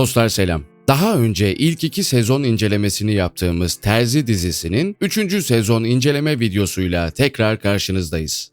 Dostlar selam. Daha önce ilk iki sezon incelemesini yaptığımız Terzi dizisinin 3. sezon inceleme videosuyla tekrar karşınızdayız.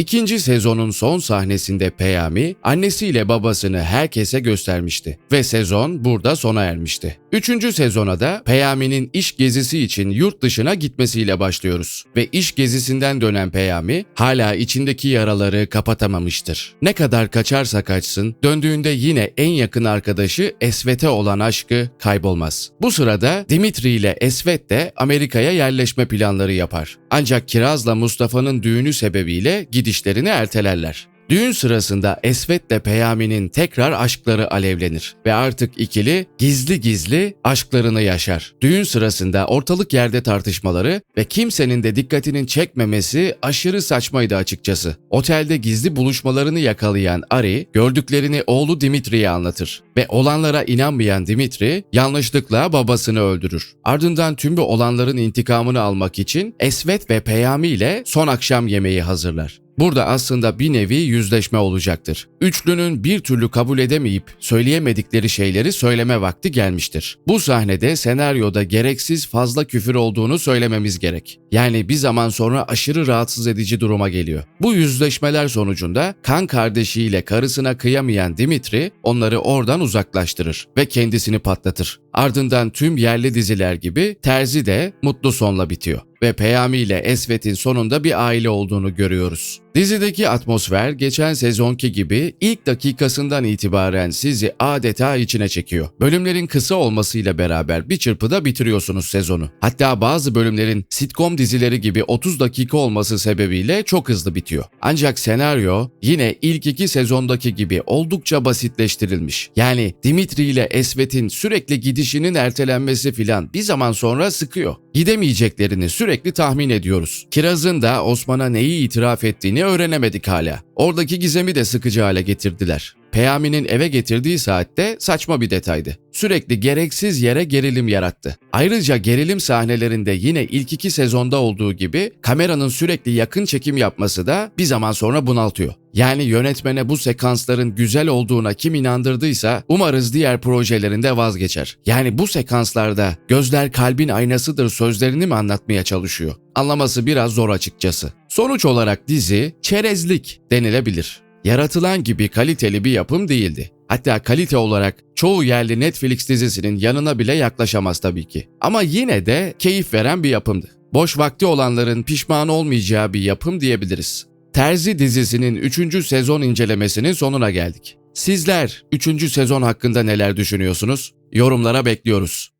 İkinci sezonun son sahnesinde Peyami annesiyle babasını herkese göstermişti ve sezon burada sona ermişti. Üçüncü sezona da Peyami'nin iş gezisi için yurt dışına gitmesiyle başlıyoruz ve iş gezisinden dönen Peyami hala içindeki yaraları kapatamamıştır. Ne kadar kaçarsa kaçsın döndüğünde yine en yakın arkadaşı Esvet'e olan aşkı kaybolmaz. Bu sırada Dimitri ile Esvet de Amerika'ya yerleşme planları yapar. Ancak Kiraz'la Mustafa'nın düğünü sebebiyle gidişlerini ertelerler. Düğün sırasında Esvet'le Peyami'nin tekrar aşkları alevlenir ve artık ikili gizli gizli aşklarını yaşar. Düğün sırasında ortalık yerde tartışmaları ve kimsenin de dikkatinin çekmemesi aşırı saçmaydı açıkçası. Otelde gizli buluşmalarını yakalayan Ari gördüklerini oğlu Dimitri'ye anlatır ve olanlara inanmayan Dimitri yanlışlıkla babasını öldürür. Ardından tüm bu olanların intikamını almak için Esvet ve Peyami ile son akşam yemeği hazırlar. Burada aslında bir nevi yüzleşme olacaktır. Üçlünün bir türlü kabul edemeyip söyleyemedikleri şeyleri söyleme vakti gelmiştir. Bu sahnede senaryoda gereksiz fazla küfür olduğunu söylememiz gerek. Yani bir zaman sonra aşırı rahatsız edici duruma geliyor. Bu yüzleşmeler sonucunda kan kardeşiyle karısına kıyamayan Dimitri onları oradan uzaklaştırır ve kendisini patlatır. Ardından tüm yerli diziler gibi Terzi de mutlu sonla bitiyor ve Peyami ile Esvet'in sonunda bir aile olduğunu görüyoruz. Dizideki atmosfer geçen sezonki gibi ilk dakikasından itibaren sizi adeta içine çekiyor. Bölümlerin kısa olmasıyla beraber bir çırpıda bitiriyorsunuz sezonu. Hatta bazı bölümlerin sitcom dizileri gibi 30 dakika olması sebebiyle çok hızlı bitiyor. Ancak senaryo yine ilk iki sezondaki gibi oldukça basitleştirilmiş. Yani Dimitri ile Esvet'in sürekli gidişinin ertelenmesi filan bir zaman sonra sıkıyor. Gidemeyeceklerini sürekli tahmin ediyoruz. Kiraz'ın da Osman'a neyi itiraf ettiğini öğrenemedik hala. Oradaki gizemi de sıkıcı hale getirdiler. Peyami'nin eve getirdiği saatte saçma bir detaydı. Sürekli gereksiz yere gerilim yarattı. Ayrıca gerilim sahnelerinde yine ilk iki sezonda olduğu gibi kameranın sürekli yakın çekim yapması da bir zaman sonra bunaltıyor. Yani yönetmene bu sekansların güzel olduğuna kim inandırdıysa umarız diğer projelerinde vazgeçer. Yani bu sekanslarda gözler kalbin aynasıdır sözlerini mi anlatmaya çalışıyor? Anlaması biraz zor açıkçası. Sonuç olarak dizi çerezlik denilebilir yaratılan gibi kaliteli bir yapım değildi. Hatta kalite olarak çoğu yerli Netflix dizisinin yanına bile yaklaşamaz tabii ki. Ama yine de keyif veren bir yapımdı. Boş vakti olanların pişman olmayacağı bir yapım diyebiliriz. Terzi dizisinin 3. sezon incelemesinin sonuna geldik. Sizler 3. sezon hakkında neler düşünüyorsunuz? Yorumlara bekliyoruz.